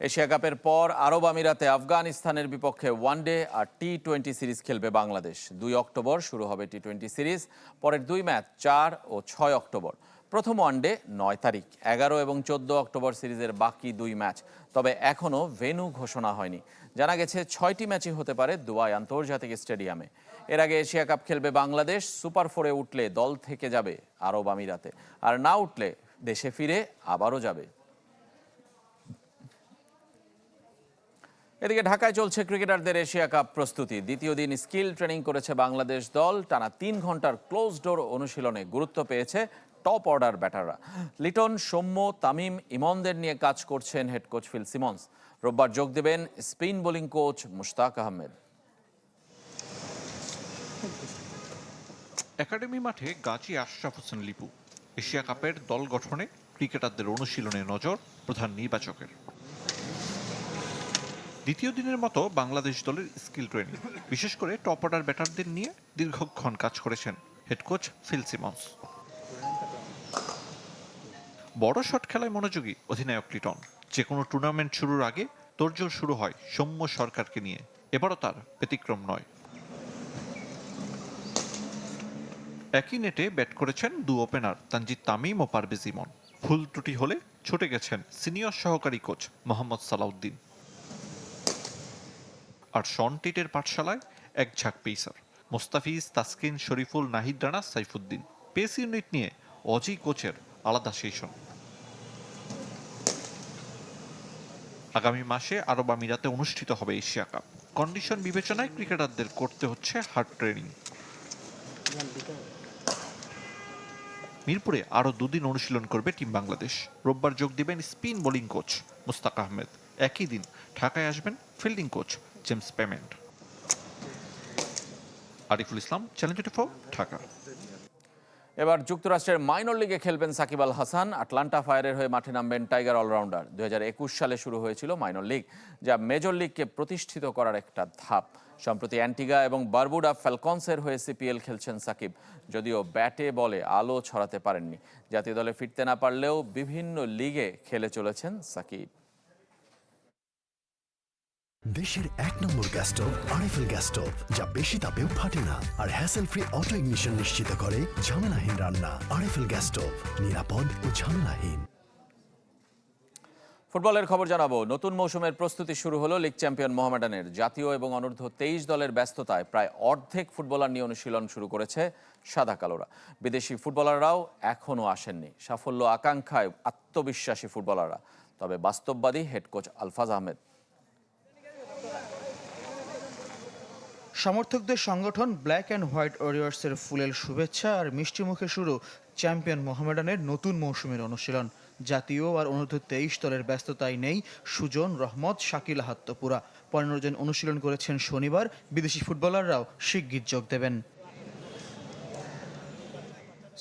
Asia কাপের পর আরব আমিরাতে আফগানিস্তানের বিপক্ষে ওয়ানডে আর টি টোয়েন্টি সিরিজ খেলবে বাংলাদেশ। দুই অক্টোবর শুরু হবে টি টোয়েন্টি সিরিজ। পরের দুই ম্যাচ চার ও ছয় অক্টোবর। প্রথম ওয়ানডে নয় তারিখ। এগারো এবং চোদ্দ অক্টোবর সিরিজের বাকি দুই ম্যাচ। তবে এখনও ভেন্যু ঘোষণা হয়নি। জানা গেছে, ছয়টি ম্যাচই হতে পারে দুবাই আন্তর্জাতিক স্টেডিয়ামে। এর আগে এশিয়া কাপ খেলবে বাংলাদেশ। সুপার ফোরে উঠলে দল থেকে যাবে আরব আমিরাতে। আর না উঠলে দেশে ফিরে আবারও যাবে। এদিকে ঢাকায় চলছে ক্রিকেটারদের এশিয়া কাপ প্রস্তুতি। দ্বিতীয় দিন স্কিল ট্রেনিং করেছে বাংলাদেশ দল। টানা তিন ঘণ্টার ক্লোজ ডোর অনুশীলনে গুরুত্ব পেয়েছে টপ অর্ডার ব্যাটাররা। লিটন, সৌম্য, তামিম, ইমনদের নিয়ে কাজ করছেন হেড কোচ ফিল সিমন্স। রোববার যোগ দেবেন spin bowling coach Mushtaq Ahmed. Academy মাঠে গাজী আশরাফ হোসেন লিপু। এশিয়া কাপের দল গঠনে ক্রিকেটারদের অনুশীলনে নজর প্রধান নির্বাচকের। দ্বিতীয় দিনের মতো বাংলাদেশ দলের স্কিল ট্রেনিং, বিশেষ করে টপ অর্ডার ব্যাটারদের নিয়ে দীর্ঘক্ষণ কাজ করেছেন হেড কোচ ফিল সিমন্স। বড় শট খেলায় মনোযোগী অধিনায়ক লিটন যে কোনো টুর্নামেন্ট শুরুর আগে তোড়জোড় শুরু হয় সৌম্য সরকারকে নিয়ে, এবারও তার ব্যতিক্রম নয়। একই নেটে ব্যাট করেছেন দু ওপেনার তানজিদ তামিম ও পারভেজ ইমন। ভুল ত্রুটি হলে ছুটে গেছেন সিনিয়র সহকারী কোচ মোহাম্মদ সালাউদ্দিন। আর শন টিটের পাঠশালায় এক ঝাঁক pacer. Mustafiz Taskin Shoriful Nahid Rana Saifuddin. Pace unit নিয়ে অজি কোচের আলাদা সেশন। আগামী মাসে আরব আমিরাতে অনুষ্ঠিত হবে এশিয়া কাপ। কন্ডিশন বিবেচনায় ক্রিকেটারদের করতে হচ্ছে হার্ড ট্রেনিং। মিরপুরে আরও দুদিন অনুশীলন করবে টিম বাংলাদেশ। রোববার যোগ দিবেন spin bowling coach Mushtaq Ahmed. একই দিন ঢাকায় আসবেন fielding coach James Pamment Ariful Islam challenge twenty four Dhaka এবার যুক্তরাষ্ট্রের মাইনর লিগে খেলবেন সাকিব আল হাসান। আটলান্টা ফায়ারের হয়ে মাঠে নামবেন টাইগার অলরাউন্ডার দুই সালে শুরু হয়েছিল মাইনর লিগ যা মেজর লিগকে প্রতিষ্ঠিত করার একটা ধাপ। সম্প্রতি অ্যান্টিগা এবং বারবুডা ফ্যালকনসের হয়ে সিপিএল খেলছেন সাকিব। যদিও ব্যাটে বলে আলো ছড়াতে পারেননি। জাতীয় দলে ফিরতে না পারলেও বিভিন্ন লিগে খেলে চলেছেন সাকিব। দেশের এক নম্বর gas stove RFL gas stove যা বেশি তাপেও ফাটে না আর হ্যাসেল ফ্রি অটো ইগনিশন নিশ্চিত করে ঝামেলাহীন রান্না। আরএফএল গ্যাস স্টোভ নিরাপদ ও ঝামেলাহীন। ফুটবলের খবর জানাব। নতুন মৌসুমের প্রস্তুতি শুরু হলো লিগ চ্যাম্পিয়ন মোহামেডানের জাতীয় এবং অনূর্ধ্ব তেইশ দলের ব্যস্ততায় প্রায় অর্ধেক ফুটবলার নিয়ে অনুশীলন শুরু করেছে সাদা কালোরা। বিদেশি ফুটবলাররাও এখনও আসেননি। সাফল্য আকাঙ্ক্ষায় আত্মবিশ্বাসী ফুটবলাররা। তবে বাস্তববাদী হেড কোচ আলফাজ আহমেদ সমর্থকদের সংগঠন ব্ল্যাক অ্যান্ড হোয়াইট ওয়ারিয়র্সের ফুলেল শুভেচ্ছা আর মিষ্টি মুখে শুরু চ্যাম্পিয়ন মোহামেডানের নতুন মৌসুমের অনুশীলন। জাতীয় আর অনূর্ধ্ব তেইশ দলের ব্যস্ততায় নেই সুজন, রহমত, শাকিল আহাত্তপুরা পনেরো জন অনুশীলন করেছেন শনিবার, বিদেশি ফুটবলাররাও শিগগির যোগ দেবেন।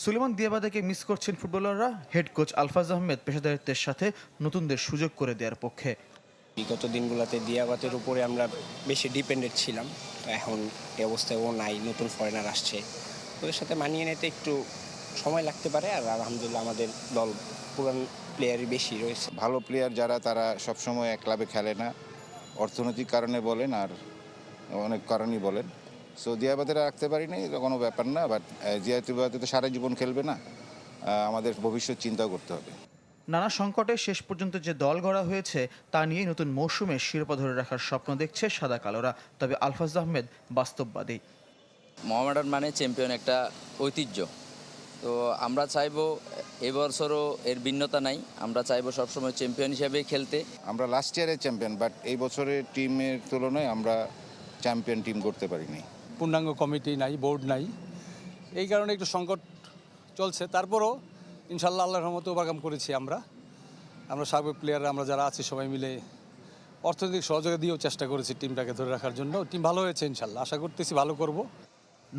সুলেমান দিয়াবাদাকে মিস করছেন ফুটবলাররা। হেড কোচ আলফাজ আহমেদ পেশাদারিত্বের সাথে নতুনদের সুযোগ করে দেওয়ার পক্ষে। বিগত দিনগুলোতে দিয়াবাতের উপরে আমরা বেশি ডিপেন্ডেন্ট ছিলাম। এখন এই অবস্থায় ও নাই, নতুন ফরেনার আসছে। ওদের সাথে মানিয়ে নিতে একটু সময় লাগতে পারে আর আলহামদুলিল্লাহ আমাদের দল পুরান প্লেয়ারই বেশি রয়েছে। ভালো প্লেয়ার যারা, তারা সবসময় এক ক্লাবে খেলে না। অর্থনৈতিক কারণে বলেন আর অনেক কারণই বলেন। সো দিয়াবাদের রাখতে পারিনি কোনো ব্যাপার না বাট জিয়াতুবাদে তো সারা জীবন খেলবে না। আমাদের ভবিষ্যৎ চিন্তা করতে হবে। নানা সংকটে শেষ পর্যন্ত যে দল গড়া হয়েছে তা নিয়ে নতুন মৌসুমে শিরোপা ধরে রাখার স্বপ্ন দেখছে সাদা কালোরা। তবে আলফাজ আহমেদ বাস্তববাদী। মোহামেডান মানে চ্যাম্পিয়ন একটা ঐতিহ্য। তো আমরা চাইব এবছরও এর ভিন্নতা নাই। আমরা চাইব সবসময় চ্যাম্পিয়ন হিসেবে খেলতে। আমরা লাস্ট ইয়ারের চ্যাম্পিয়ন বাট এই বছরের টিমের তুলনায় আমরা চ্যাম্পিয়ন টিম করতে পারিনি। পূর্ণাঙ্গ কমিটি নাই বোর্ড নাই। এই কারণে একটু সংকট চলছে। তারপরও ইনশাল্লাহ আল্লাহর রহমতে ওভারকাম করেছি আমরা। আমরা সাবেক প্লেয়াররা আমরা যারা আছি সবাই মিলে অর্থনৈতিক সহযোগিতা দিয়েও চেষ্টা করেছি টিমটাকে ধরে রাখার জন্য। টিম ভালো হয়েছে ইনশাল্লাহ আশা করতেছি ভালো করব।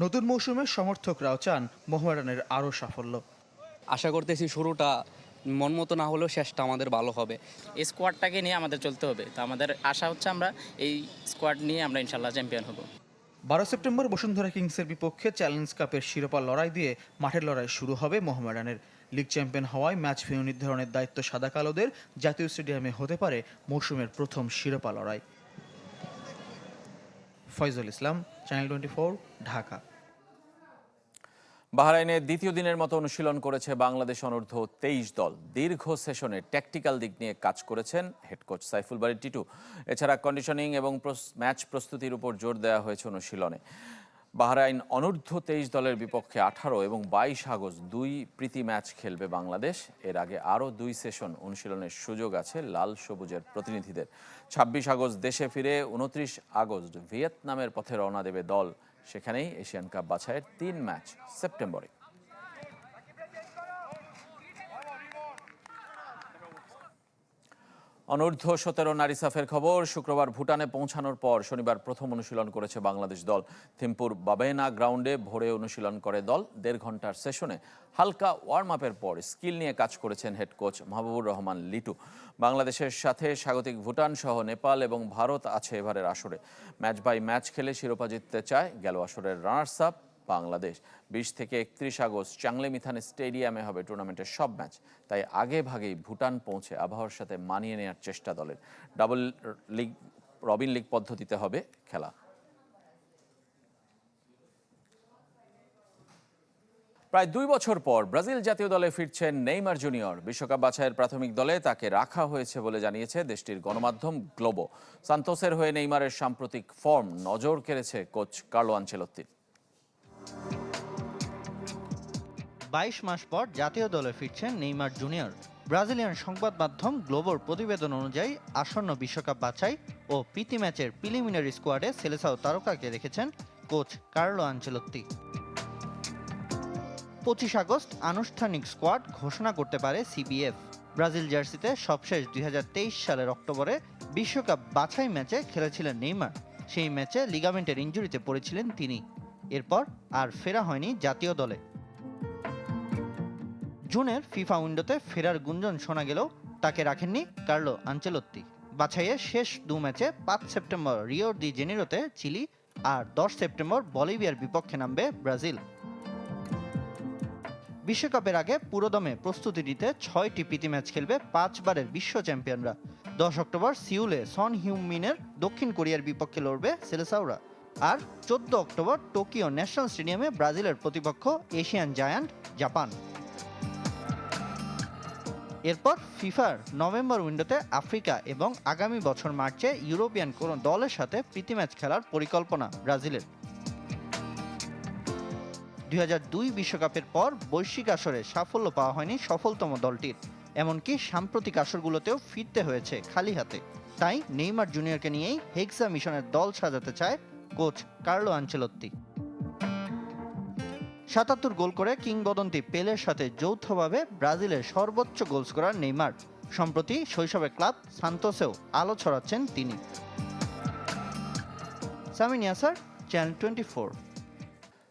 নতুন মৌসুমে সমর্থকরাও চান মোহামেডানের আরও সাফল্য। আশা করতেছি শুরুটা মন মতো না হলেও শেষটা আমাদের ভালো হবে। এই স্কোয়াডটাকে নিয়ে আমাদের চলতে হবে। তো আমাদের আশা হচ্ছে আমরা এই স্কোয়াড নিয়ে আমরা ইনশাল্লাহ চ্যাম্পিয়ন হব। বারো সেপ্টেম্বর বসুন্ধরা কিংসের বিপক্ষে চ্যালেঞ্জ কাপের শিরোপা লড়াই দিয়ে মাঠের লড়াই শুরু হবে মোহামেডানের। লিগ চ্যাম্পিয়ন হওয়ায় ম্যাচ ফিউ নির্ধারণের দায়িত্ব সাদা কালোদের। জাতীয় স্টেডিয়ামে হতে পারে মৌসুমের প্রথম শিরোপা লড়াই। Foyzul Islam channel twenty four Dhaka. বাহরাইনে দ্বিতীয় দিনের মতো অনুশীলন করেছে বাংলাদেশ অনূর্ধ্ব তেইশ দল। দীর্ঘ সেশনে ট্যাকটিক্যাল দিক নিয়ে কাজ করেছেন হেড কোচ সাইফুল বাড়ি টিটু। এছাড়া কন্ডিশনিং এবং ম্যাচ প্রস্তুতির উপর জোর দেওয়া হয়েছে অনুশীলনে। বাহরাইন অনূর্ধ্ব তেইশ দলের বিপক্ষে আঠারো এবং বাইশ আগস্ট দুই প্রীতি ম্যাচ খেলবে বাংলাদেশ। এর আগে আরও দুই সেশন অনুশীলনের সুযোগ আছে লাল সবুজের প্রতিনিধিদের। ছাব্বিশ আগস্ট দেশে ফিরে উনত্রিশ আগস্ট ভিয়েতনামের পথে রওনা দেবে দল। সেখানেই এশিয়ান কাপ বাছাইয়ের তিন ম্যাচ সেপ্টেম্বরে। অনূর্ধ্ব সতেরো নারী সাফের খবর, শুক্রবার ভুটানে পৌঁছানোর পর শনিবার প্রথম অনুশীলন করেছে বাংলাদেশ দল। থিম্পুর বাবেনা গ্রাউন্ডে ভোরে অনুশীলন করে দল। দেড় ঘণ্টার সেশনে হালকা ওয়ার্ম আপের পর স্কিল নিয়ে কাজ করেছেন হেড কোচ মাহবুবুর রহমান লিটু। বাংলাদেশের সাথে স্বাগতিক ভুটান সহ নেপাল এবং ভারত আছে এবারের আসরে। ম্যাচ বাই ম্যাচ খেলে শিরোপা জিততে চায় গেল আসরের রানার্স আপ। বাংলাদেশ। বিশ থেকে একত্রিশ আগস্ট চাংলে মিথান স্টেডিয়ামে হবে টুর্নামেন্টের সব ম্যাচ। তাই আগে ভাগেই ভুটান পৌঁছে আবহাওয়ার সাথে মানিয়ে নেওয়ার চেষ্টা দলের। ডাবল লিগ, রবিন লিগ পদ্ধতিতে হবে খেলা। প্রায় দুই বছর পর ব্রাজিল জাতীয় দলে ফিরছেন নেইমার জুনিয়র। বিশ্বকাপ বাছাইয়ের প্রাথমিক দলে তাকে রাখা হয়েছে বলে জানিয়েছে দেশটির গণমাধ্যম গ্লোবো। সান্তোসের হয়ে নেইমারের সাম্প্রতিক ফর্ম নজর কেড়েছে কোচ কার্লো আনচেলত্তির। বাইশ মাস পর জাতীয় দলে ফিরছেন নেইমার জুনিয়র। ব্রাজিলিয়ান সংবাদ মাধ্যম গ্লোবর প্রতিবেদন অনুযায়ী আসন্ন বিশ্বকাপ বাছাই ও প্রীতি ম্যাচের প্রিলিমিনারি স্কোয়াডে সেলেসাও তারকাকে রেখেছেন কোচ কার্লো আঞ্চেলত্তি। পঁচিশ আগস্ট আনুষ্ঠানিক স্কোয়াড ঘোষণা করতে পারে সিবিএফ। ব্রাজিল জার্সিতে সবশেষ দুই হাজার তেইশ সালের অক্টোবরে বিশ্বকাপ বাছাই ম্যাচে খেলেছিলেন নেইমার। সেই ম্যাচে লিগামেন্টের ইঞ্জুরিতে পড়েছিলেন তিনি। এরপর আর ফেরা হয়নি জাতীয় দলে। জুনের ফিফা উইন্ডোতে ফেরার গুঞ্জন শোনা গেলেও তাকে রাখেননি কার্লো আঞ্চেলত্তি। বাছাইয়ে শেষ দু ম্যাচে পাঁচ সেপ্টেম্বর রিওর দি জেনিরোতে চিলি আর দশ সেপ্টেম্বর বলিভিয়ার বিপক্ষে নামবে ব্রাজিল। বিশ্বকাপের আগে পুরোদমে প্রস্তুতি নিতে ছয়টি প্রীতি ম্যাচ খেলবে পাঁচবারের বিশ্ব চ্যাম্পিয়নরা। দশ অক্টোবর সিউলে সন হিউমিনের দক্ষিণ কোরিয়ার বিপক্ষে লড়বে সেলেসাওরা আর চোদ্দ অক্টোবর টোকিও ন্যাশনাল স্টেডিয়ামে ব্রাজিলের প্রতিপক্ষ এশিয়ান জায়ান্ট জাপান। এরপর ফিফার নভেম্বর উইন্ডোতে আফ্রিকা এবং আগামী বছর মার্চে ইউরোপিয়ান কোনো দলের সাথে প্রীতি ম্যাচ খেলার পরিকল্পনা, ব্রাজিলের। দুই বিশ্বকাপের পর বৈশ্বিক আসরে সাফল্য পাওয়া হয়নি সফলতম দলটির। এমনকি সাম্প্রতিক আসরগুলোতেও ফিরতে হয়েছে খালি হাতে। তাই নেইমার জুনিয়রকে নিয়েই হেক্সা মিশনের দল সাজাতে চায় কোচ কার্লো আঞ্চেলত্তি সাতাত্তর গোল করে কিংবদন্তি পেলের সাথে যৌথভাবে ব্রাজিলের সর্বোচ্চ গোল স্কোরার নেইমার। সম্প্রতি শৈশবে ক্লাব সান্তোসেও আলো ছড়াচ্ছেন তিনি। Samin channel twenty four.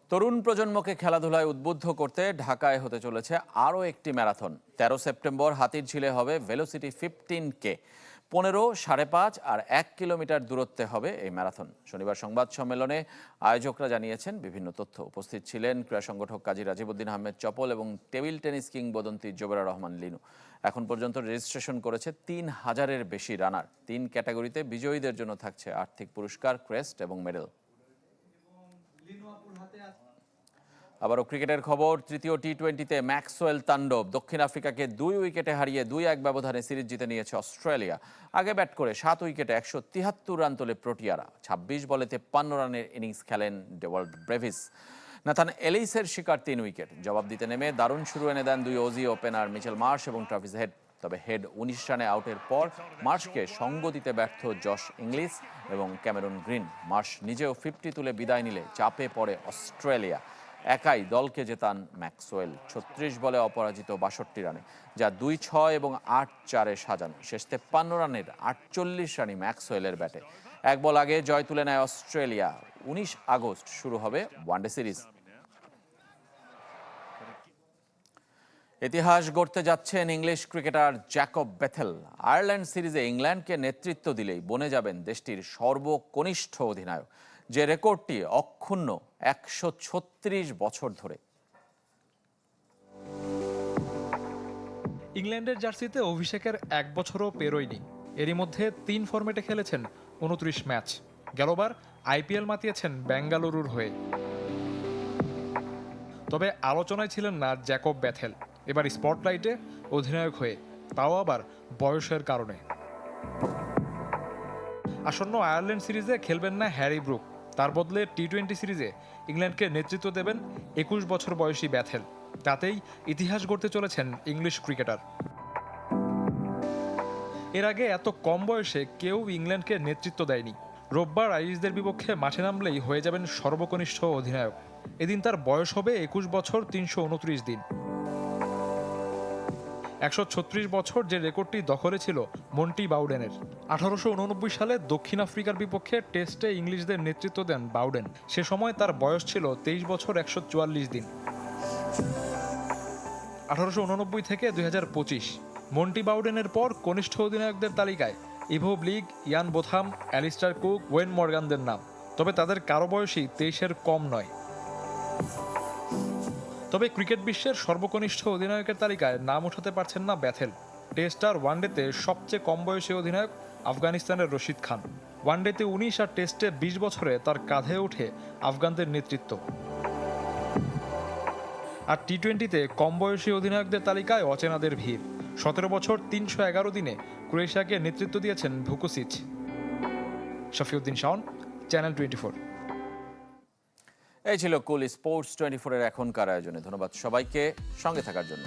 তরুণ প্রজন্মকে খেলাধুলায় উদ্বুদ্ধ করতে ঢাকায় হতে চলেছে আরও একটি ম্যারাথন। তেরো সেপ্টেম্বর হাতির ঝিলে হবে ভেলোসিটি ফিফটিন কে। পনেরো, সাড়ে পাঁচ আর এক কিলোমিটার দূরত্বে হবে এই ম্যারাথন। শনিবার সংবাদ সম্মেলনে আয়োজকরা জানিয়েছেন, বিভিন্ন তথ্য উপস্থিত ছিলেন ক্রীড়া সংগঠক কাজী রাজিবুদ্দিন আহমেদ চপল এবং টেবিল টেনিস কিংবদন্তি জোবেরা রহমান লিনু। এখন পর্যন্ত রেজিস্ট্রেশন করেছে তিন হাজারের বেশি রানার। তিন ক্যাটাগরিতে বিজয়ীদের জন্য থাকছে আর্থিক পুরস্কার, ক্রেস্ট এবং মেডেল। আবারও ক্রিকেটের খবর, তৃতীয় টি টোয়েন্টিতে ম্যাক্সওয়েল তাণ্ডব। দক্ষিণ আফ্রিকাকে দুই উইকেটে হারিয়ে দুই এক ব্যবধানে সিরিজ জিতে নিয়েছে অস্ট্রেলিয়া। আগে ব্যাট করে সাত উইকেটে একশো তিয়াত্তর রান তোলে প্রোটিয়ারা। ছাব্বিশ বলে তেপ্পান্ন রানের ইনিংস খেলেন ডেওয়াল্ড ব্রেভিস। নাথান এলিসের শিকার তিন উইকেট। জবাব দিতে নেমে দারুণ শুরু এনে দেন দুই অজি ওপেনার মিচেল মার্শ এবং ট্রাভিস হেড। তবে হেড উনিশ রানে আউটের পর মার্শকে সঙ্গ দিতে ব্যর্থ জশ ইংলিশ এবং ক্যামেরুন গ্রিন। মার্শ নিজেও ফিফটি তুলে বিদায় নিলে চাপে পড়ে অস্ট্রেলিয়া। একাই দলকে জেতান ম্যাক্সওয়েল। ছত্রিশ বলে অপরাজিত বাষট্টি রানে, যা দুই ছয় এবং আট চারে সাজানো। শেষ তেপ্পান্ন রানের আটচল্লিশ রানই ম্যাক্সওয়েলের ব্যাটে। এক বল আগে জয় তুলে নেয় অস্ট্রেলিয়া। উনিশ আগস্ট শুরু হবে ওয়ানডে সিরিজ। ইতিহাস গড়তে যাচ্ছেন English cricketer Jacob Bethell. Ireland সিরিজে ইংল্যান্ডকে নেতৃত্ব দিলেই বনে যাবেন দেশটির সর্বকনিষ্ঠ অধিনায়ক। যে রেকর্ডটি অক্ষুণ্ণ একশো ছত্রিশ বছর ধরে। ইংল্যান্ডের জার্সিতে অভিষেকের এক বছরও পেরোয়নি। এরই মধ্যে তিন ফরম্যাটে খেলেছেন উনত্রিশ ম্যাচ। গেলবার আইপিএল মাতিয়েছেন বেঙ্গালুরুর হয়ে। তবে আলোচনায় ছিলেন না জ্যাকব ব্যাথেল। এবার স্পটলাইটে অধিনায়ক হয়ে, তাও আবার বয়সের কারণে। আসন্ন আয়ারল্যান্ড সিরিজে খেলবেন না হ্যারি ব্রুক। তার বদলে টি টোয়েন্টি সিরিজে ইংল্যান্ডকে নেতৃত্ব দেবেন একুশ বছর বয়সী ব্যাথেল। তাতেই ইতিহাস গড়তে চলেছেন ইংলিশ ক্রিকেটার। এর আগে এত কম বয়সে কেউ ইংল্যান্ডকে নেতৃত্ব দেয়নি। রোববার আইরিশদের বিপক্ষে মাঠে নামলেই হয়ে যাবেন সর্বকনিষ্ঠ অধিনায়ক। এদিন তার বয়স হবে একুশ বছর তিনশো উনত্রিশ দিন। একশো ছত্রিশ বছর যে রেকর্ডটি দখলে ছিল মন্টি বাউডেনের। আঠারোশো উননব্বই সালে দক্ষিণ আফ্রিকার বিপক্ষে টেস্টে ইংলিশদের নেতৃত্ব দেন বাউডেন। সে সময় তার বয়স ছিল তেইশ বছর একশো চুয়াল্লিশ দিন। আঠারোশো উননব্বই থেকে দুই হাজার পঁচিশ, মন্টি বাউডেনের পর কনিষ্ঠ অধিনায়কদের তালিকায় Ivo Bligh, Ian Botham, Alastair Cook, Eoin মর্গানদের নাম। তবে তাদের কারও বয়সই তেইশের কম নয়। তবে ক্রিকেট বিশ্বের সর্বকনিষ্ঠ অধিনায়কের তালিকায় নাম উঠাতে পারছেন না ব্যাথেল। টেস্ট আর ওয়ানডেতে সবচেয়ে কম বয়সী অধিনায়ক আফগানিস্তানের রশিদ খান। ওয়ানডেতে উনিশ আর টেস্টে বিশ বছরে তার কাঁধে ওঠে আফগানদের নেতৃত্ব। আর টি টোয়েন্টিতে কম বয়সী অধিনায়কদের তালিকায় অচেনাদের ভিড়। সতেরো বছর তিনশো এগারো দিনে ক্রোয়েশিয়াকে নেতৃত্ব দিয়েছেন Vukusic. Shafiuddin Shaon, channel twenty four এই ছিল কুল স্পোর্টস টোয়েন্টি ফোরের এখনকার আয়োজনে। ধন্যবাদ সবাইকে। সঙ্গে থাকার জন্য।